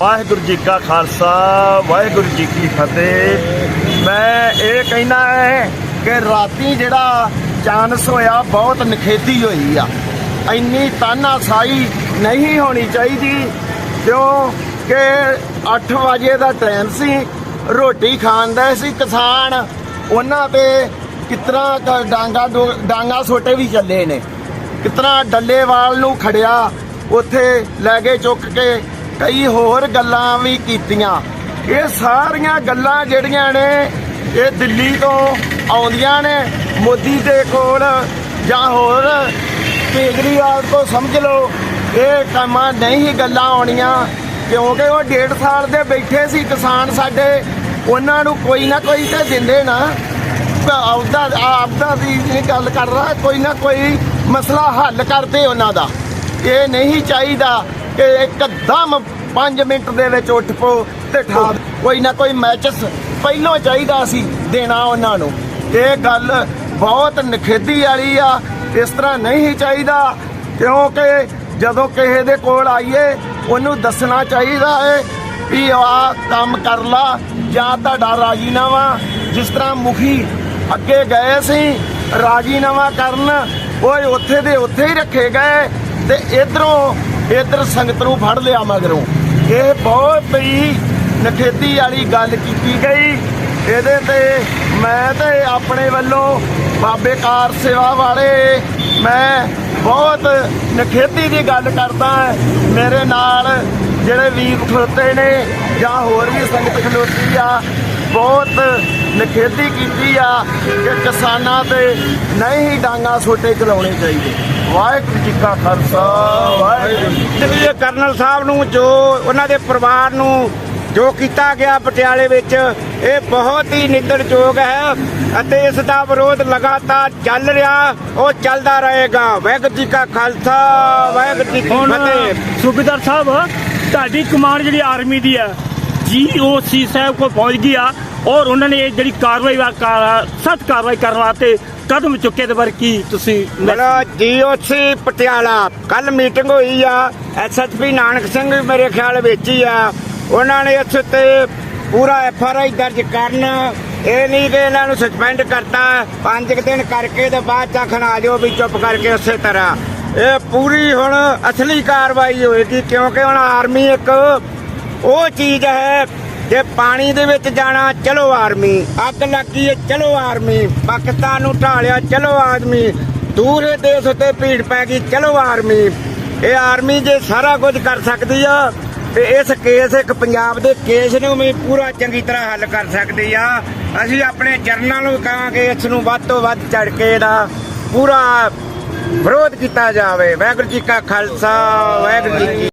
ਵਾਹਿਗੁਰੂ ਜੀ ਕਾ ਖਾਲਸਾ, ਵਾਹਿਗੁਰੂ ਜੀ ਕੀ ਫਤਿਹ। ਮੈਂ ਇਹ ਕਹਿਣਾ ਹੈ ਕਿ ਰਾਤੀ ਜਿਹੜਾ ਚਾਂਸ ਹੋਇਆ, ਬਹੁਤ ਨਖੇਦੀ ਹੋਈ ਆ। ਇੰਨੀ ਤਾਨਾਸ਼ਾਹੀ ਨਹੀਂ ਹੋਣੀ ਚਾਹੀਦੀ, ਕਿਉਂ ਕਿ 8 ਵਜੇ ਦਾ ਟਾਈਮ ਸੀ, ਰੋਟੀ ਖਾਣ ਦਾ ਸੀ ਕਿਸਾਨ। ਉਹਨਾਂ ਤੇ ਕਿਤਨਾ ਕ- ਡਾਂਗਾ ਡਾਂਗਾ ਸੋਟੇ ਵੀ ਚੱਲੇ ਨੇ। ਕਿਤਨਾ ਡੱਲੇਵਾਲ ਨੂੰ ਖੜਿਆ, ਉੱਥੇ ਲੈ ਕੇ ਚੁੱਕ ਕੇ ਕਈ ਹੋਰ ਗੱਲਾਂ ਵੀ ਕੀਤੀਆਂ। ਇਹ ਸਾਰੀਆਂ ਗੱਲਾਂ ਜਿਹੜੀਆਂ ਨੇ, ਇਹ ਦਿੱਲੀ ਤੋਂ ਆਉਂਦੀਆਂ ਨੇ, ਮੋਦੀ ਦੇ ਕੋਲ ਜਾਂ ਹੋਰ, ਕੇਜਰੀਵਾਲ ਤੋਂ ਸਮਝ ਲਓ, ਇਹ ਕੰਮਾਂ ਨਹੀਂ ਗੱਲਾਂ ਆਉਣੀਆਂ, ਕਿਉਂਕਿ ਉਹ ਡੇਢ ਸਾਲ ਦੇ ਬੈਠੇ ਸੀ ਕਿਸਾਨ ਸਾਡੇ, ਉਹਨਾਂ ਨੂੰ ਕੋਈ ਨਾ ਕੋਈ ਤਾਂ ਦਿੰਦੇ ਨਾ। ਆਪਦਾ ਆਪਦਾ ਦੀ ਇਹ ਗੱਲ ਕਰ ਰਹਾ, ਕੋਈ ਨਾ ਕੋਈ ਮਸਲਾ ਹੱਲ ਕਰਦੇ ਉਹਨਾਂ ਦਾ। ਇਹ ਨਹੀਂ ਚਾਹੀਦਾ ਕਿ ਇੱਕਦਮ 5 ਮਿੰਟ ਦੇ ਵਿੱਚ ਉੱਠ ਪੋ ਤੇ ਠਾ ਕੋਈ ਨਾ ਕੋਈ ਮੈਚਸ ਪਹਿਲਾਂ ਚਾਹੀਦਾ ਸੀ ਦੇਣਾ ਉਹਨਾਂ ਨੂੰ। ਇਹ ਗੱਲ ਬਹੁਤ ਨਖੇਦੀ ਵਾਲੀ ਆ ਇਸ ਤਰ੍ਹਾਂ ਨਹੀਂ ਚਾਹੀਦਾ ਕਿਉਂਕਿ ਜਦੋਂ ਕਿਸੇ ਦੇ ਕੋਲ ਆਈਏ ਉਹਨੂੰ ਦੱਸਣਾ ਚਾਹੀਦਾ ਹੈ ਵੀ ਆ ਕੰਮ ਕਰ ਲਾ ਜਾਂ ਤੁਹਾਡਾ ਰਾਜੀਨਾਮਾ ਜਿਸ ਤਰ੍ਹਾਂ ਮੁਖੀ ਅੱਗੇ ਗਏ ਸੀ ਰਾਜੀਨਾਮਾ ਕਰਨ ਉਹ ਉੱਥੇ ਦੇ ਉੱਥੇ ਹੀ ਰੱਖੇ ਗਏ ਤੇ ਇਧਰੋਂ ਇਧਰ ਸੰਗਤ ਨੂੰ ਫੜ ਲਿਆ ਮਗਰੋਂ। ਇਹ ਬਹੁਤ ਹੀ ਨਖੇਦੀ ਵਾਲੀ ਗੱਲ ਕੀਤੀ ਗਈ। ਇਹਦੇ ਤੇ ਮੈਂ ਤੇ ਆਪਣੇ ਵੱਲੋਂ ਬਾਬੇ ਕਾਰ ਸੇਵਾ ਵਾਲੇ, ਮੈਂ ਬਹੁਤ ਨਖੇਦੀ ਦੀ ਗੱਲ ਕਰਦਾ ਮੇਰੇ ਨਾਲ ਜਿਹੜੇ ਵੀਰ ਖਲੋਤੇ ਨੇ ਜਾਂ ਹੋਰ ਵੀ ਸੰਗਤ ਖਲੋਤੀ ਆ ਬਹੁਤ ਨਖੇਦੀ ਕੀਤੀ ਆ ਕਿ ਕਿਸਾਨਾਂ ਤੇ ਨਹੀਂ ਡਾਂਗਾ ਛੋਟੇ ਚਲਾਉਣੇ ਚਾਹੀਦੇ। ਵਾਹਿਗੁਰੂ ਜੀ ਕਾ ਖਾਲਸਾ ਵਾਹਿਗੁਰੂ ਜੀ ਕੀ ਕਰਨਲ ਸਾਹਿਬ ਨੂੰ ਜੋ ਉਹਨਾਂ ਦੇ ਪਰਿਵਾਰ ਨੂੰ ਜੋ ਕੀਤਾ ਗਿਆ ਪਟਿਆਲੇ ਵਿੱਚ ਇਹ ਬਹੁਤ ਹੀ ਨਿੰਦਣਯੋਗ ਹੈ ਅਤੇ ਇਸ ਦਾ ਵਿਰੋਧ ਲਗਾਤਾਰ ਚੱਲ ਰਿਹਾ ਉਹ ਚੱਲਦਾ ਰਹੇਗਾ। ਵਾਹਿਗੁਰੂ ਜੀ ਕਾ ਖਾਲਸਾ ਵਾਹਿਗੁਰੂ ਜੀ ਕੀ ਫਤਿਹ। ਸੂਬੇਦਾਰ ਸਾਹਿਬ ਤੁਹਾਡੀ ਕਮਾਂਡ ਜਿਹੜੀ ਆਰਮੀ ਦੀ ਹੈ ਜੀਓਸੀ ਸਾਹਿਬ ਕੋਲ ਪਹੁੰਚ ਗਈ ਆ ਔਰ ਉਹਨਾਂ ਨੇ ਇਹ ਜਿਹੜੀ ਕਾਰਵਾਈ ਸਖਤ ਕਾਰਵਾਈ ਕਰਨ ਵਾਸਤੇ ਕਦਮ ਚੁੱਕੇ ਤੇ ਬਾਰੇ ਕੀ ਤੁਸੀਂ ਬੜਾ ਜੀਓਸੀ ਪਟਿਆਲਾ ਕੱਲ ਮੀਟਿੰਗ ਹੋਈ ਆ ਐਸਐਸਪੀ ਨਾਨਕ ਸਿੰਘ ਵੀ ਮੇਰੇ ਖਿਆਲ ਵਿੱਚ ਹੀ ਆ। ਉਹਨਾਂ ਨੇ ਇਸ ਉੱਤੇ ਪੂਰਾ ਐਫਆਰਆਈ ਦਰਜ ਕਰਨ, ਇਹ ਨਹੀਂ ਕਿ ਇਹਨਾਂ ਨੂੰ ਸਸਪੈਂਡ ਕਰਤਾ, ਪੰਜ ਕੁ ਦਿਨ ਕਰਕੇ ਤੇ ਬਾਅਦ ਚ ਆਖਣ ਆ ਜਾਓ ਵੀ ਚੁੱਪ ਕਰਕੇ ਉਸੇ ਤਰ੍ਹਾਂ। ਇਹ ਪੂਰੀ ਹੁਣ ਅਸਲੀ ਕਾਰਵਾਈ ਹੋਏਗੀ ਕਿਉਂਕਿ ਹੁਣ ਆਰਮੀ ਇੱਕ ਉਹ ਚੀਜ਼ ਹੈ ਜੇ ਪਾਣੀ ਦੇ ਵਿੱਚ ਜਾਣਾ, ਚਲੋ ਆਰਮੀ। ਅੱਗ ਲੱਗੀ ਹੈ, ਚਲੋ ਆਰਮੀ। ਪਾਕਿਸਤਾਨ ਨੂੰ ਢਾਲਿਆ, ਚਲੋ ਆਦਮੀ ਦੂਰੇ ਦੇਸ਼ ਉੱਤੇ ਭੀੜ ਪੈ ਗਈ, ਚਲੋ ਆਰਮੀ। ਇਹ ਆਰਮੀ ਜੇ ਸਾਰਾ ਕੁਝ ਕਰ ਸਕਦੀ ਆ, ਤੇ ਇਸ ਕੇਸ ਇੱਕ ਪੰਜਾਬ ਦੇ ਕੇਸ ਨੂੰ ਵੀ ਪੂਰਾ ਚੰਗੀ ਤਰ੍ਹਾਂ ਹੱਲ ਕਰ ਸਕਦੀ ਆ। ਅਸੀਂ ਆਪਣੇ ਜਰਨਲ ਨੂੰ ਕਹਾਂਗੇ, ਇਸ ਨੂੰ ਵੱਧ ਤੋਂ ਵੱਧ ਚੜ ਕੇ ਇਹਦਾ ਪੂਰਾ ਵਿਰੋਧ ਕੀਤਾ ਜਾਵੇ। ਵਾਹਿਗੁਰੂ ਜੀ ਕਾ ਖਾਲਸਾ, ਵਾਹਿਗੁਰੂ ਜੀ